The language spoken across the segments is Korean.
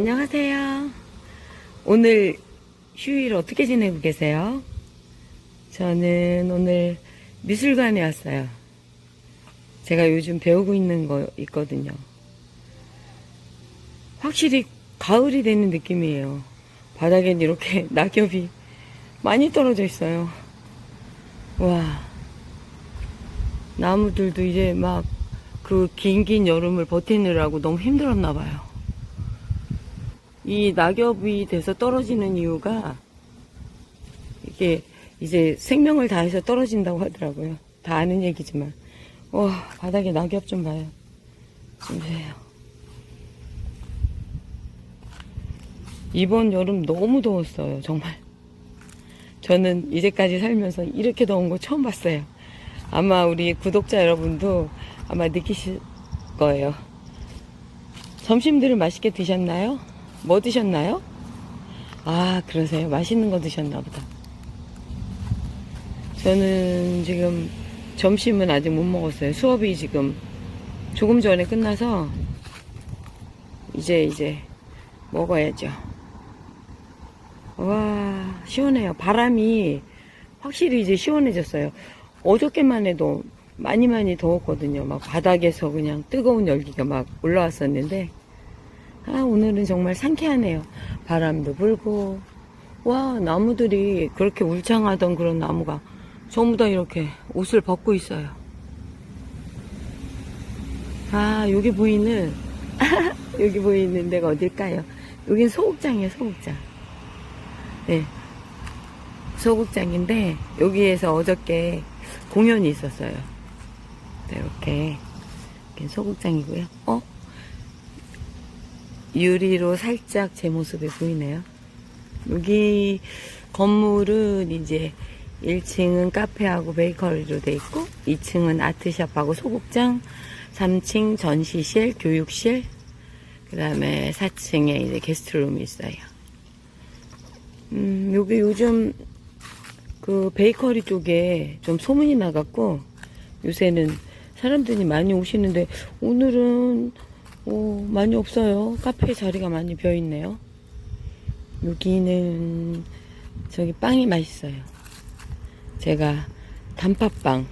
안녕하세요. 오늘 휴일 어떻게 지내고 계세요? 저는 오늘 미술관에 왔어요. 제가 요즘 배우고 있는 거 있거든요. 확실히 가을이 되는 느낌이에요. 바닥엔 이렇게 낙엽이 많이 떨어져 있어요. 와. 나무들도 이제 막 그 긴 긴 여름을 버티느라고 너무 힘들었나 봐요. 이 낙엽이 돼서 떨어지는 이유가 이게 이제 생명을 다해서 떨어진다고 하더라고요. 다 아는 얘기지만. 와, 바닥에 낙엽 좀 봐요. 좀 보세요. 이번 여름 너무 더웠어요, 정말. 저는 이제까지 살면서 이렇게 더운 거 처음 봤어요. 아마 우리 구독자 여러분도 아마 느끼실 거예요. 점심들을 맛있게 드셨나요? 뭐 드셨나요? 아, 그러세요. 맛있는 거 드셨나 보다. 저는 지금 점심은 아직 못 먹었어요. 수업이 지금 조금 전에 끝나서 이제 이제 먹어야죠. 와, 시원해요. 바람이 확실히 이제 시원해졌어요. 어저께만 해도 많이 많이 더웠거든요. 막 바닥에서 그냥 뜨거운 열기가 막 올라왔었는데, 아, 오늘은 정말 상쾌하네요. 바람도 불고, 와, 나무들이 그렇게 울창하던 그런 나무가 전부 다 이렇게 옷을 벗고 있어요. 아, 여기 보이는, 여기 보이는 데가 어딜까요? 여긴 소극장이에요, 소극장. 네. 소극장인데, 여기에서 어저께 공연이 있었어요. 네, 이렇게. 소극장이고요. 어? 유리로 살짝 제 모습이 보이네요. 여기 건물은 이제 1층은 카페하고 베이커리로 돼 있고 2층은 아트샵하고 소극장 3층 전시실, 교육실 그 다음에 4층에 이제 게스트룸이 있어요. 음, 여기 요즘 그 베이커리 쪽에 좀 소문이 나갖고 요새는 사람들이 많이 오시는데 오늘은 어, 많이 없어요. 카페 자리가 많이 비어 있네요. 여기는 저기 빵이 맛있어요. 제가 단팥빵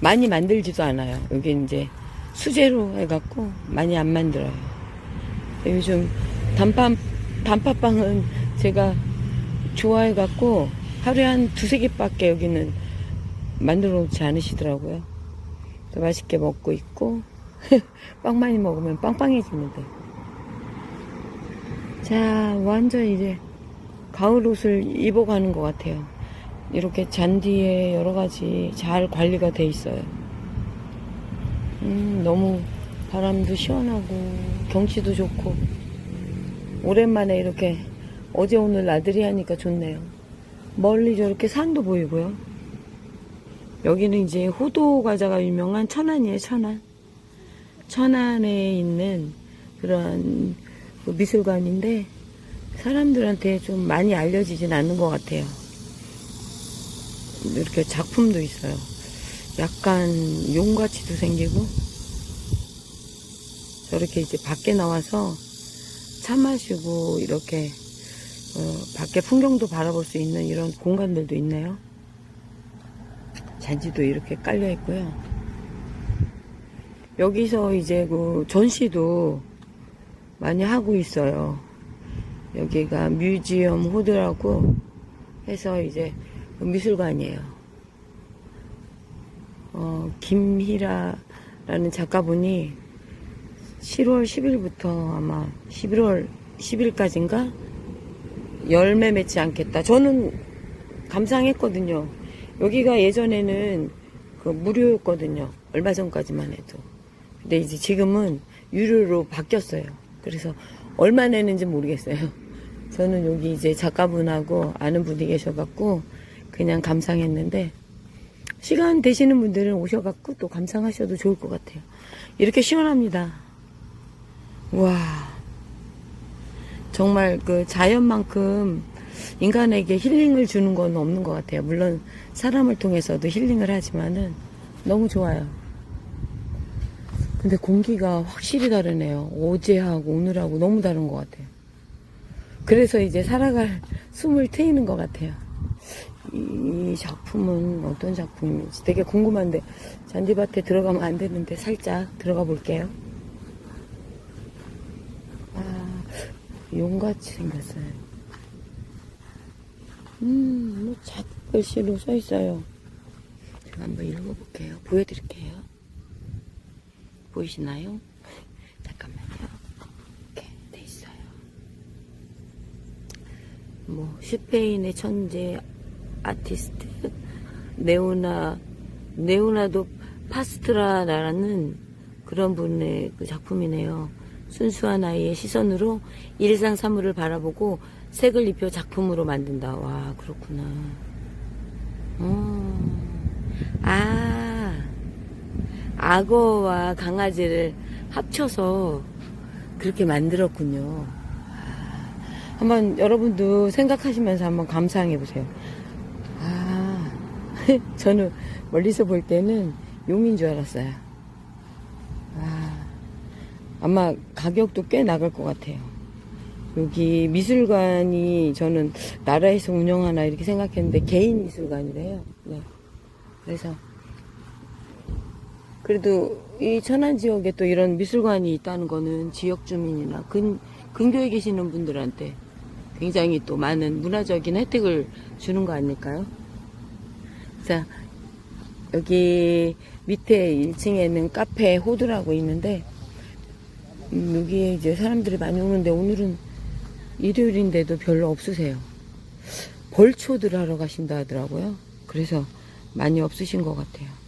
많이 만들지도 않아요. 여기 이제 수제로 해갖고 많이 안 만들어요. 요즘 단팥 단팥빵은 제가 좋아해갖고 하루에 한 두세 개밖에 여기는 만들어 놓지 않으시더라고요. 또 맛있게 먹고 있고 빵 많이 먹으면 빵빵해지는데. 자, 완전 이제 가을 옷을 입어가는 것 같아요. 이렇게 잔디에 여러 가지 잘 관리가 돼 있어요. 음, 너무 바람도 시원하고 경치도 좋고 오랜만에 이렇게 어제 오늘 나들이 하니까 좋네요. 멀리 저렇게 산도 보이고요. 여기는 이제 호도 과자가 유명한 천안이에요, 천안. 천안에 있는 그런 그 미술관인데 사람들한테 좀 많이 알려지진 않는 것 같아요. 이렇게 작품도 있어요. 약간 용같이도 생기고 저렇게 이제 밖에 나와서 차 마시고 이렇게 어, 밖에 풍경도 바라볼 수 있는 이런 공간들도 있네요. 잔디도 이렇게 깔려 있고요. 여기서 이제 그 전시도 많이 하고 있어요. 여기가 뮤지엄 호드라고 해서 이제 그 미술관이에요. 어, 김희라라는 작가분이 7월 10일부터 아마 11월 10일까지인가 열매 맺지 않겠다. 저는 감상했거든요. 여기가 예전에는 그 무료였거든요. 얼마 전까지만 해도. 근데 이제 지금은 유료로 바뀌었어요. 그래서 얼마 내는지 모르겠어요. 저는 여기 이제 작가분하고 아는 분이 계셔갖고 그냥 감상했는데 시간 되시는 분들은 오셔갖고 또 감상하셔도 좋을 것 같아요. 이렇게 시원합니다. 와. 정말 그 자연만큼 인간에게 힐링을 주는 건 없는 것 같아요. 물론 사람을 통해서도 힐링을 하지만은 너무 좋아요. 근데 공기가 확실히 다르네요. 어제하고 오늘하고 너무 다른 것 같아요. 그래서 이제 살아갈 숨을 트이는 것 같아요. 이 작품은 어떤 작품인지 되게 궁금한데 잔디밭에 들어가면 안 되는데 살짝 들어가 볼게요. 아, 용같이 생겼어요. 음, 뭐 작글씨로 써 있어요. 제가 한번 읽어볼게요. 보여드릴게요. 보이시나요? 잠깐만요. 이렇게 돼 있어요. 뭐 스페인의 천재 아티스트 네오나 네오나도 파스트라라는 그런 분의 그 작품이네요. 순수한 아이의 시선으로 일상 사물을 바라보고 색을 입혀 작품으로 만든다. 와 그렇구나. 어. 아 악어와 강아지를 합쳐서 그렇게 만들었군요. 아, 한번 여러분도 생각하시면서 한번 감상해 보세요. 아, 저는 멀리서 볼 때는 용인 줄 알았어요. 아, 아마 가격도 꽤 나갈 것 같아요. 여기 미술관이 저는 나라에서 운영하나 이렇게 생각했는데 개인 미술관이래요. 네. 그래서 그래도 이 천안 지역에 또 이런 미술관이 있다는 거는 지역 주민이나 근, 근교에 계시는 분들한테 굉장히 또 많은 문화적인 혜택을 주는 거 아닐까요? 자, 여기 밑에 1층에는 카페 호두라고 있는데, 음, 여기에 이제 사람들이 많이 오는데 오늘은 일요일인데도 별로 없으세요. 벌초들 하러 가신다 하더라고요. 그래서 많이 없으신 것 같아요.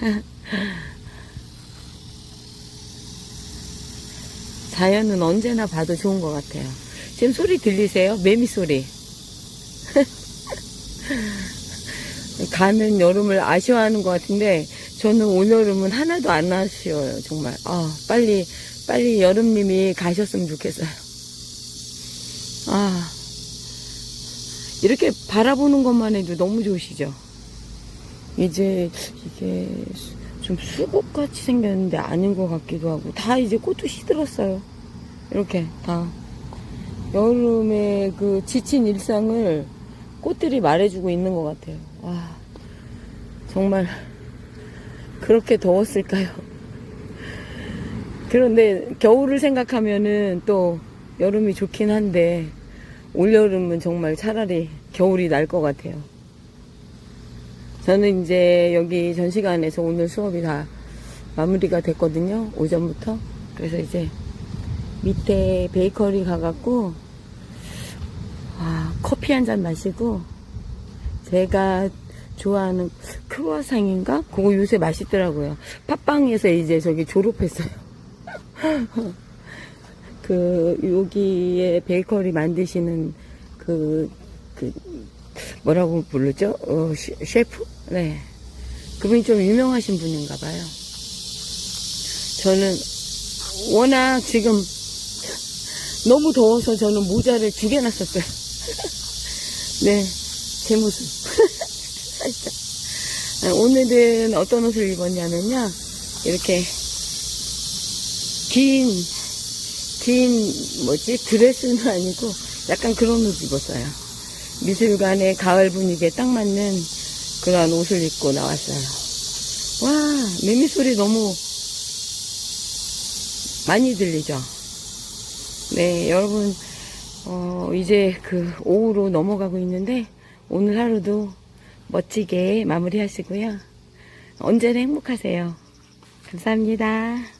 자연은 언제나 봐도 좋은 것 같아요. 지금 소리 들리세요? 매미 소리. 가는 여름을 아쉬워하는 것 같은데 저는 올 여름은 하나도 안 아쉬워요. 정말. 아 빨리 빨리 여름님이 가셨으면 좋겠어요. 아 이렇게 바라보는 것만 해도 너무 좋으시죠? 이제 이게 수- 좀 수국같이 생겼는데 아닌 것 같기도 하고 다 이제 꽃도 시들었어요. 이렇게 다 여름의 그 지친 일상을 꽃들이 말해주고 있는 것 같아요. 와 정말 그렇게 더웠을까요? 그런데 겨울을 생각하면은 또 여름이 좋긴 한데 올여름은 정말 차라리 겨울이 날 것 같아요. 저는 이제 여기 전시관에서 오늘 수업이 다 마무리가 됐거든요. 오전부터. 그래서 이제 밑에 베이커리 가갖고, 아, 커피 한 잔 마시고, 제가 좋아하는 크루아상인가? 그거 요새 맛있더라고요. 팟빵에서 이제 저기 졸업했어요. 그, 여기에 베이커리 만드시는 그, 그, 뭐라고 부르죠? 어, 셰- 셰프? 네. 그분이 좀 유명하신 분인가 봐요. 저는 워낙 지금 너무 더워서 저는 모자를 두개 놨었어요. 네. 제 모습. 살짝. 아, 오늘은 어떤 옷을 입었냐면요. 이렇게 긴, 긴, 뭐지? 드레스는 아니고 약간 그런 옷 입었어요. 미술관의 가을 분위기에 딱 맞는 그런 옷을 입고 나왔어요. 와, 매미 소리 너무 많이 들리죠? 네, 여러분, 어, 이제 그 오후로 넘어가고 있는데, 오늘 하루도 멋지게 마무리 하시고요. 언제나 행복하세요. 감사합니다.